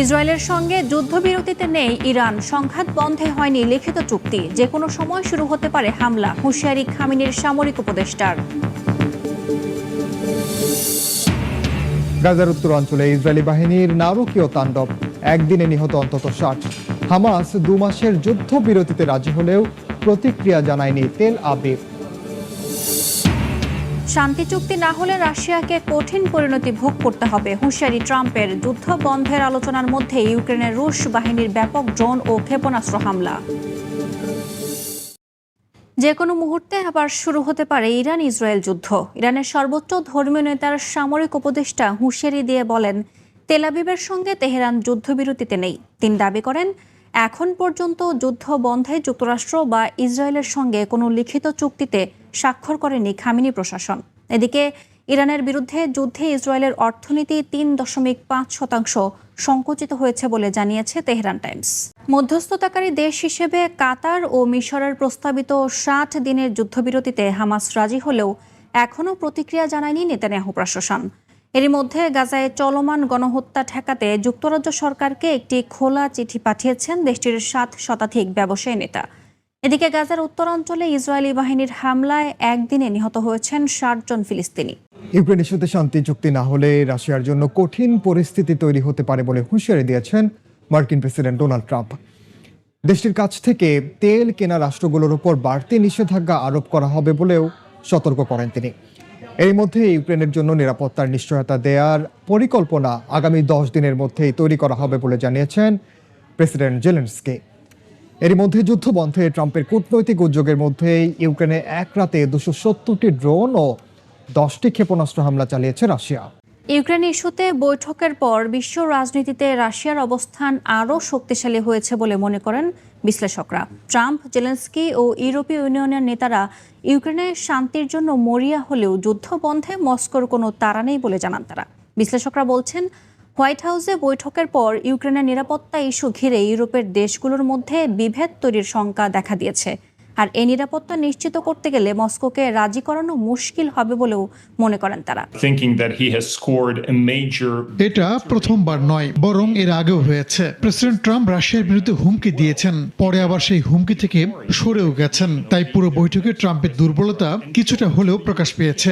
ইসরায়েলের সঙ্গে যুদ্ধবিরতিতে নেই ইরান। সংঘাত বন্ধে হয়নি লিখিত চুক্তি। যে কোনো সময় শুরু হতে পারে হামলা, হুঁশিয়ারি খামিনের সামরিক উপদেষ্টার। গাজার উত্তর অঞ্চলে ইসরায়েলি বাহিনীর নারকীয় তাণ্ডব। একদিনে নিহত অন্তত ষাট। হামাস দু মাসের যুদ্ধবিরতিতে রাজি হলেও প্রতিক্রিয়া জানায়নি তেল আবিব। শান্তি চুক্তি না হলে রাশিয়াকে কঠিন পরিণতি ভোগ করতে হবে। হুঁশিয়ারি ট্রাম্পের যুদ্ধ বন্ধের আলোচনার মধ্যে ইউক্রেনের রুশ বাহিনীর ব্যাপক ড্রোন ও ক্ষেপণাস্ত্র হামলা। যে কোনো মুহূর্তে আবার শুরু হতে পারে ইরান ইসরায়েল যুদ্ধ। ইরানের সর্বোচ্চ ধর্মীয় নেতার সামরিক উপদেষ্টা হুঁশিয়ারি দিয়ে বলেন তেলাবিবের সঙ্গে তেহরান যুদ্ধবিরতিতে নেই। তিনি দাবি করেন এখন পর্যন্ত যুদ্ধ বন্ধে যুক্তরাষ্ট্র বা ইসরায়েলের সঙ্গে কোনো লিখিত চুক্তিতে স্বাক্ষর করেনি খামিনি প্রশাসন। এদিকে ইরানের বিরুদ্ধে যুদ্ধে ইসরায়েলের অর্থনীতি তিন দশমিক পাঁচ শতাংশ সংকুচিত হয়েছে বলে জানিয়েছে তেহরান টাইমস। মধ্যস্থতাকারী দেশ হিসেবে কাতার ও মিশরের প্রস্তাবিত ষাট দিনের যুদ্ধবিরতিতে হামাস রাজি হলেও এখনও প্রতিক্রিয়া জানায়নি নেতানিয়াহু প্রশাসন। এরই মধ্যে গাজায় চলমান গণহত্যা ঠেকাতে যুক্তরাজ্য সরকারকে একটি খোলা চিঠি পাঠিয়েছেন দেশটির সাত শতাধিক ব্যবসায়ী নেতা। এদিকে গাজার উত্তরাঞ্চলে ইসরায়েলি বাহিনীর হামলায় একদিনে নিহত হয়েছেন ষাট জন ফিলিস্তিনি। ইউক্রেন ইস্যুতে শান্তি চুক্তি না হলে রাশিয়ার জন্য কঠিন পরিস্থিতি তৈরি হতে পারে বলে হুঁশিয়ারি দিয়েছেন মার্কিন প্রেসিডেন্ট ডোনাল্ড ট্রাম্প। দেশটির কাছ থেকে তেল কেনা রাষ্ট্রগুলোর উপর বাড়তি নিষেধাজ্ঞা আরোপ করা হবে বলেও সতর্ক করেন তিনি। এর মধ্যে ইউক্রেনের জন্য নিরাপত্তার নিশ্চয়তা দেওয়ার পরিকল্পনা আগামী দশ দিনের মধ্যেই তৈরি করা হবে বলে জানিয়েছেন প্রেসিডেন্ট জেলেন্সকে। এর মধ্যে যুদ্ধ বন্ধে ট্রাম্পের কূটনৈতিক উদ্যোগের মধ্যে ইউক্রেনে এক রাতে দুশো সত্তরটি ড্রোন ও দশটি ক্ষেপণাস্ত্র হামলা চালিয়েছে রাশিয়া। ইউক্রেন ইস্যুতে বৈঠকের পর বিশ্ব রাজনীতিতে রাশিয়ার অবস্থান আরও শক্তিশালী হয়েছে বলে মনে করেন বিশ্লেষকরা। ট্রাম্প, জেলেন্সকি ও ইউরোপীয় ইউনিয়নের নেতারা ইউক্রেনে শান্তির জন্য মরিয়া হলেও যুদ্ধ বন্ধে মস্কোর কোনো তারা নেই বলে জানান তারা। বিশ্লেষকরা বলছেন, হোয়াইট হাউসে বৈঠকের পর ইউক্রেনের নিরাপত্তা ইস্যু ঘিরে ইউরোপের দেশগুলোর মধ্যে বিভেদ তৈরির শঙ্কা দেখা দিয়েছে। আর এই নিরাপত্তা নিশ্চিত করতে গেলে মস্কোকে রাজি করানো মুশকিল হবে বলেও মনে করেন তারা। এটা প্রথমবার নয় বরং এর আগেও হয়েছে। প্রেসিডেন্ট ট্রাম্প রাশিয়ার বিরুদ্ধে হুমকি দিয়েছেন পরে আবার সেই হুমকি থেকে সরেও গেছেন। তাই পুরো বৈঠকে ট্রাম্পের দুর্বলতা কিছুটা হলেও প্রকাশ পেয়েছে।